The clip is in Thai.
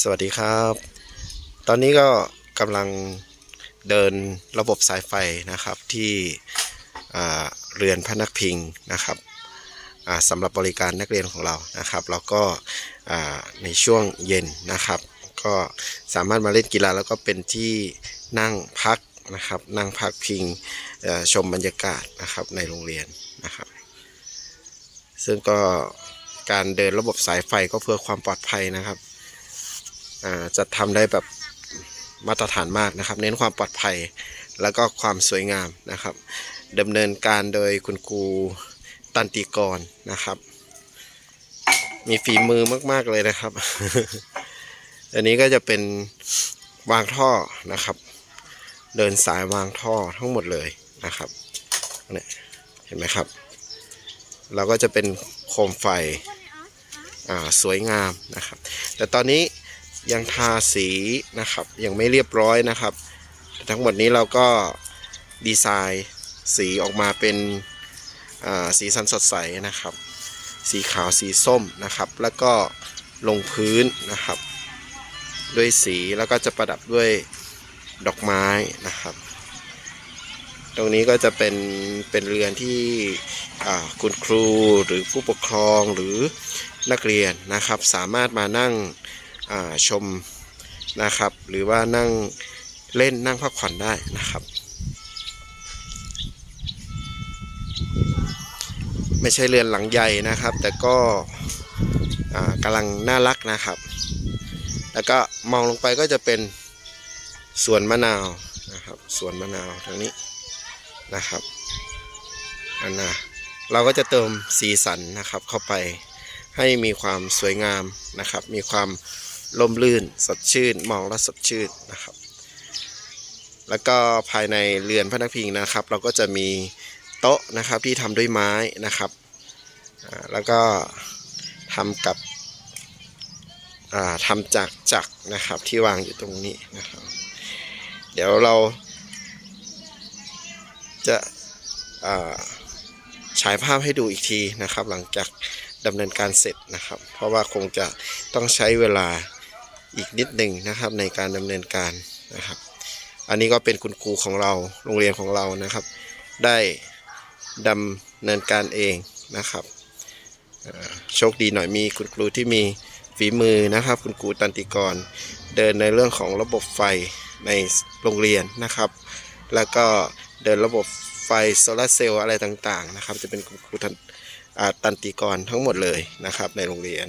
สวัสดีครับ ตอนนี้ก็กำลังเดินระบบสายไฟนะครับที่เรือนพนักพิงนะครับสำหรับบริการนักเรียนของเรานะครับแล้วก็ในช่วงเย็นนะครับ ก็สามารถมาเล่นกีฬาแล้วก็เป็นที่นั่งพักนะครับ นั่งพักพิงชมบรรยากาศนะครับในโรงเรียนนะครับ ซึ่งก็การเดินระบบสายไฟก็เพื่อความปลอดภัยนะครับ จะทำได้แบบมาตรฐานมากนะครับ เน้นความปลอดภัยแล้วก็ความสวยงามนะครับดำเนินการโดยคุณครูตันติกรนะครับ มีฝีมือมากๆเลยนะครับ อันนี้ก็จะเป็นวางท่อนะครับ เดินสายวางท่อทั้งหมดเลยนะครับเนี่ยเห็นไหมครับ เราก็จะเป็นโคมไฟสวยงามนะครับ แต่ตอนนี้ ยังทาสีนะครับ ยังไม่เรียบร้อยนะครับทั้งหมดนี้เราก็ดีไซน์สีออกมาเป็นสีสันสดใสนะครับ สีขาวสีส้มนะครับ แล้วก็ลงพื้นนะครับ ด้วยสีแล้วก็จะประดับด้วยดอกไม้นะครับ ตรงนี้ก็จะเป็นเป็นเรือนที่คุณครูหรือผู้ปกครองหรือนักเรียนนะครับ สามารถมานั่ง ชมนะครับ หรือว่านั่งเล่นนั่งพักผ่อนได้นะครับ ไม่ใช่เรือนหลังใหญ่นะครับ แต่ก็กำลังน่ารักนะครับ แล้วก็มองลงไปก็จะเป็นสวนมะนาวนะครับสวนมะนาวทางนี้นะครับอันนะเราก็จะเติมสีสันนะครับเข้าไปให้มีความสวยงามนะครับ มีความ ลมลื่นสดชื่น มองแล้วสดชื่นนะครับ แล้วก็ภายในเรือนพระนักพิงนะครับ เราก็จะมีโต๊ะนะครับที่ทำด้วยไม้นะครับแล้วก็ทำกับอ่าทำจากจักรนะครับที่วางอยู่ตรงนี้นะครับ เดี๋ยวเราจะฉายภาพให้ดูอีกทีนะครับ หลังจากดำเนินการเสร็จนะครับ เพราะว่าคงจะต้องใช้เวลา อีกนิดหนึ่งนะครับในการดำเนินการนะครับ อันนี้ก็เป็นคุณครูของเราโรงเรียนของเรานะครับ ได้ดำเนินการเองนะครับโชคดีหน่อยมีคุณครูที่มีฝีมือนะครับ คุณครูตันติกร เดินในเรื่องของระบบไฟในโรงเรียนนะครับ แล้วก็เดินระบบไฟโซลาเซลล์อะไรต่างๆนะครับ จะเป็นคุณครูตันตันติกรทั้งหมดเลยนะครับในโรงเรียน